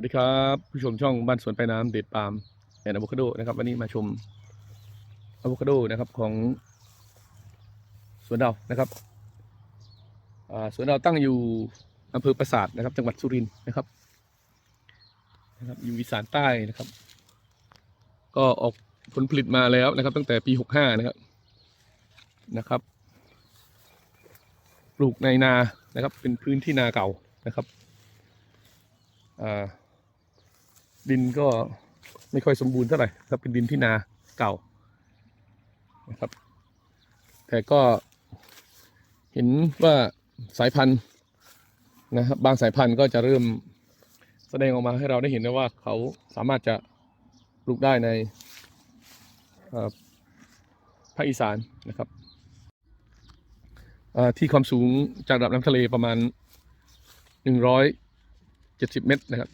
วัสดีครับ ผู้ชมช่องบ้านสวนไปน้ำเด็ดปาล์มแอนอะโวคาโดนะครับ วันนี้มาชมอะโวคาโดนะครับของสวนเรานะครับสวนเราตั้งอยู่อำเภอปราสาทนะครับ จังหวัดสุรินทร์นะครับนะครับ อยู่อีสานใต้นะครับ ก็ออกผลผลิตมาแล้วนะครับ ตั้งแต่ปีหกห้านะครับนะครับ ปลูกในนานะครับ เป็นพื้นที่นาเก่านะครับอ่า ดินก็ไม่ค่อยสมบูรณ์เท่าไหร่ครับเป็นดินที่นาเก่านะครับ แต่ก็เห็นว่าสายพันธุ์นะครับบางสายพันธุ์ก็จะเริ่มแสดงออกมาให้เราได้เห็นนะว่าเขาสามารถจะปลูกได้ในภาคอีสานนะครับที่ความสูงจากระดับน้ำทะเลประมาณหนึ่งร้อยเจ็ดสิบเมตรนะครับ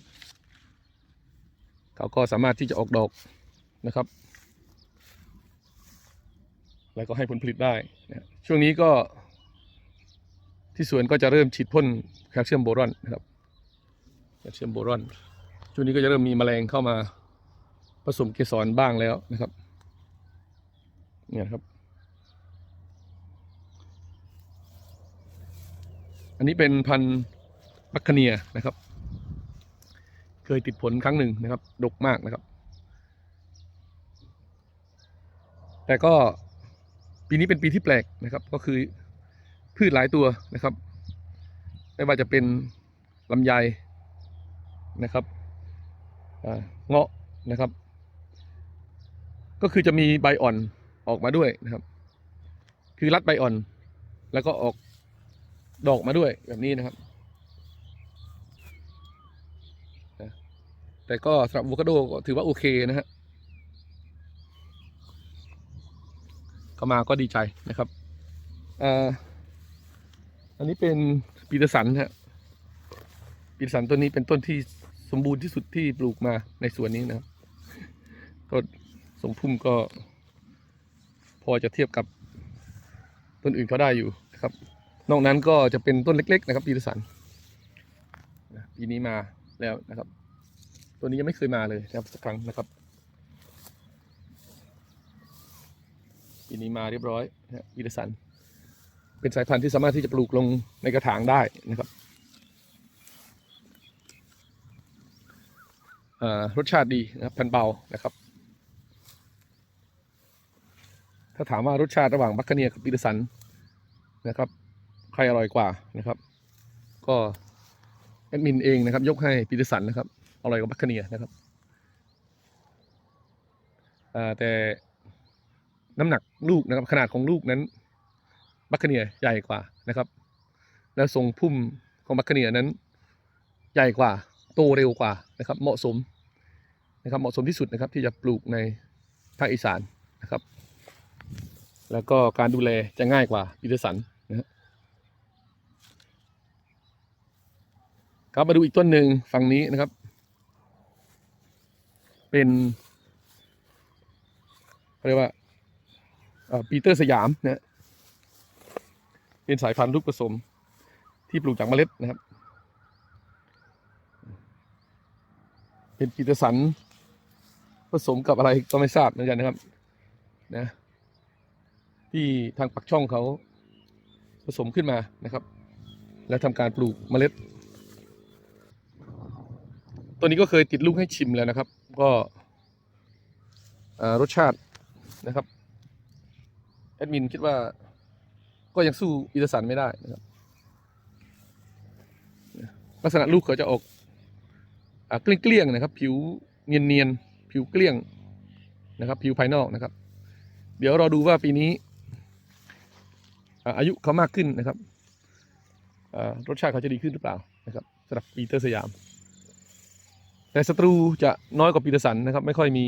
เขาก็สามารถที่จะออกดอกนะครับ แล้วก็ให้ผลผลิตได้นะช่วงนี้ก็ ที่สวนก็จะเริ่มฉีดพ่นแคลเซียมโบรอนนะครับแคลเซียมโบรอนช่วงนี้ก็จะเริ่มมีแมลงเข้ามาผสมเกสรบ้างแล้วนะครับเนี่ยครับ อันนี้เป็นพันธุ์มัคคเนียนะครับ เคยติดผลครั้งหนึ่งนะครับ ดกมากนะครับ แต่ก็ปีนี้เป็นปีที่แปลกนะครับ ก็คือพืชหลายตัวนะครับ ไม่ว่าจะเป็นลำไยนะครับเงาะนะครับ ก็คือจะมีใบอ่อนออกมาด้วยนะครับ คือรัดใบอ่อน แล้วก็ออกดอกมาด้วยแบบนี้นะครับ แต่ก็สำหรับอะโวคาโดก็ถือว่าโอเคนะฮะเข้ามาก็ดีใจนะครับออันนี้เป็นปีเตอร์สันฮะปีเตอร์สันต้นนี้เป็นต้นที่สมบูรณ์ที่สุดที่ปลูกมาในสวนนี้นะครับต้นสมพุ่มก็ พอจะเทียบกับต้นอื่นเขาได้อยู่นะครับ นอกนั้นก็จะเป็นต้นเล็ก ๆ นะครับปีเตอร์สันปีนี้มาแล้วนะครับ ตัวนี้ยังไม่เคยมาเลยนะครับสักครั้งนะครับปีนี้มาเรียบร้อยนะฮะวีรสัน เป็นสายพันธุ์ที่สามารถที่จะปลูกลงในกระถางได้นะครับรสชาติดีนะครับพันเบานะครับ ถ้าถามว่ารสชาติระหว่างมัคคเนียกับปีเตอร์สันนะครับ ใครอร่อยกว่านะครับ ก็แอดมินเองนะครับ ยกให้ปีเตอร์สันนะครับ อร่อยกว่าบัคคเนียนะครับแต่น้ำหนักลูกนะครับขนาดของลูกนั้นบัคคเนียใหญ่กว่านะครับ แล้วทรงพุ่มของบัคคเนียนั้นใหญ่กว่าโตเร็วกว่านะครับ เหมาะสมนะครับเหมาะสมที่สุดนะครับที่จะปลูกในภาคอีสานนะครับ แล้วก็การดูแลจะง่ายกว่าปีเตอร์สันนะครับมาดูอีกต้นหนึ่งฝั่งนี้นะครับ เป็นเรียกว่าปีเตอร์สยามนะเป็นสายพันธุ์ลูกผสมที่ปลูกจากเมล็ดนะครับ เป็นปีเตอร์สัน ผสมกับอะไรก็ไม่ทราบเหมือนกันนะครับนะที่ทางปักช่องเขาผสมขึ้นมานะครับ แล้วทำการปลูกเมล็ด ตัวนี้ก็เคยติดลูกให้ชิมแล้วนะครับ ก็รสชาตินะครับแอดมินคิดว่าก็ยังสู้อีตอร์สันไม่ได้นะครับลักษณะลูกเขาจะออกอ่าเกลี้ยงๆนะครับ ผิวเนียนๆผิวเกลี้ยงนะครับ ผิวภายนอกนะครับ เดี๋ยวเราดูว่าปีนี้ อายุเขามากขึ้นนะครับรสชาติเขาจะดีขึ้นหรือเปล่านะครับสำหรับปีเตอร์สยาม แต่ศัตรูจะน้อยกว่าปีเตอร์สันนะครับ ไม่ค่อยมี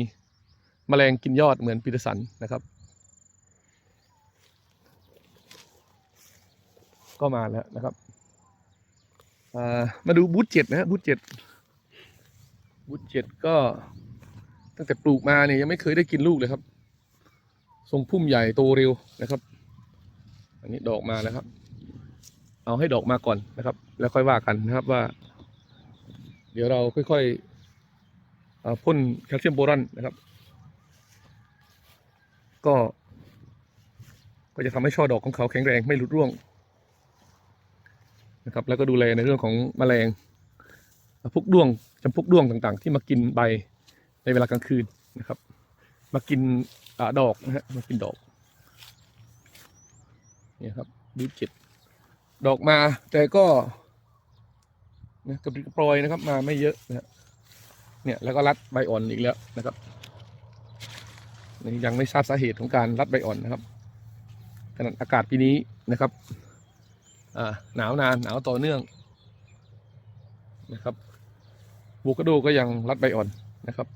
แมลงกินยอดเหมือนปีเตอร์สันนะครับ ก็มาแล้วนะครับามาดูบูธเจ็ดนะฮะบูธเจ็ดบูธเจ็ดก็ตั้งแต่ปลูกมาเนี่ยยังไม่เคยได้กินลูกเลยครับ ทรงพุ่มใหญ่โตเร็วนะครับ อันนี้ดอกมาแล้วครับ เอาให้ดอกมาก่อนนะครับ แล้วค่อยว่ากันนะครับว่า เดี๋ยวเราค่อยๆเอ่อ พ่นแคลเซียมโบรอนนะครับ ก็ ก็จะทำให้ช่อดอกของเขาแข็งแรงไม่หลุดร่วงนะครับ แล้วก็ดูแลในเรื่องของแมลงพวกด้วงจำพวกด้วงต่างๆ ที่มากินใบในเวลากลางคืนนะครับ มากินอดอกนะฮะมากินดอกนี่ครับดูเจ็ดดอกมาแต่ก็นะกระปรี้กระปรอยนะครับ มาไม่เยอะนะฮะ เนี่ยแล้วก็รัดใบอ่อนอีกแล้วนะครับยังไม่ทราบสาเหตุของการรัดใบอ่อนนะครับขนาดอากาศปีนี้นะครับหนาวนานหนาวต่อเนื่องนะครับบูกาโดก็ยังรัดใบอ่อนนะครับ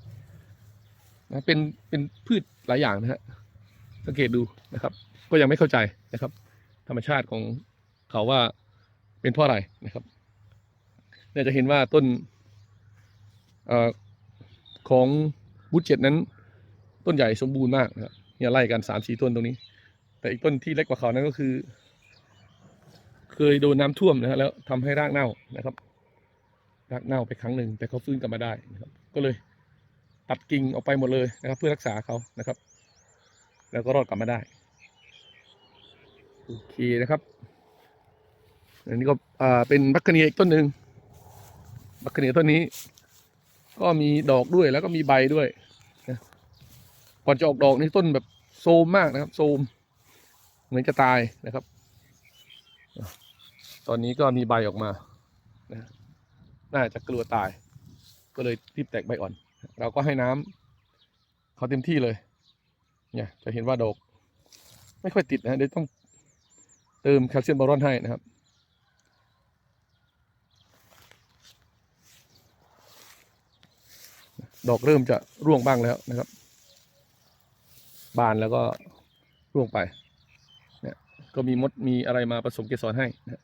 นะเป็นเป็นพืชหลายอย่างนะฮะสังเกตดูนะครับ ก็ยังไม่เข้าใจนะครับ ธรรมชาติของเขาว่าเป็นเพราะอะไรนะครับเนี่ยจะเห็นว่าต้น อของบุตเจ็ดนั้น ต้นใหญ่สมบูรณ์มากนะครับเนี่ยไล่กันสามสี่ต้นตรงนี้ แต่อีกต้นที่เล็กกว่าเขานั้นก็คือ เคยโดนน้ำท่วมนะฮะแล้วทำให้รากเน่านะครับ รากเน่าไปครั้งหนึ่งแต่เขาฟื้นกลับมาได้นะครับ ก็เลยตัดกิ่งออกไปหมดเลยนะครับ เพื่อรักษาเขานะครับ แล้วก็รอดกลับมาได้โอเคนะครับ อันนี้ก็อ่าเป็นบัคเนียอีกต้นหนึ่งบัคคเนียต้นนี้ ก็มีดอกด้วยแล้วก็มีใบด้วยนะก่อนจะออกดอกนี่ต้นแบบโซมมากนะครับ โซม เหมือนจะตายนะครับ ตอนนี้ก็มีใบออกมานะน่าจะกลัวตาย ก็เลยรีบแตกใบอ่อน เราก็ให้น้ำเขาเต็มที่เลย เนี่ยจะเห็นว่าดอก ไม่ค่อยติดนะเดี๋ยวต้องเติมแคลเซียมบอรอนให้นะครับ ดอกเริ่มจะร่วงบ้างแล้วนะครับ บานแล้วก็ร่วงไป เนี่ย ก็มีมดมีอะไรมาผสมเกสรให้นะ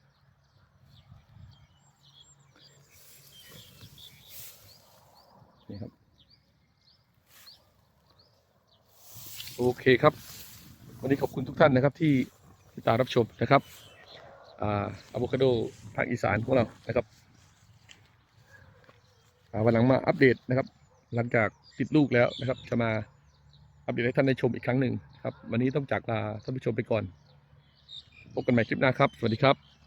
นี่ครับ โอเคครับ วันนี้ขอบคุณทุกท่านนะครับที่ติดตามรับชมนะครับอาอะโวคาโดภาคอีสานของเรานะครับวันหลังมาอัปเดตนะครับ หลังจากติดลูกแล้วนะครับ จะมาอัปเดตให้ท่านได้ชมอีกครั้งหนึ่งครับ วันนี้ต้องจากลาท่านผู้ชมไปก่อน พบกันใหม่คลิปหน้าครับ สวัสดีครับ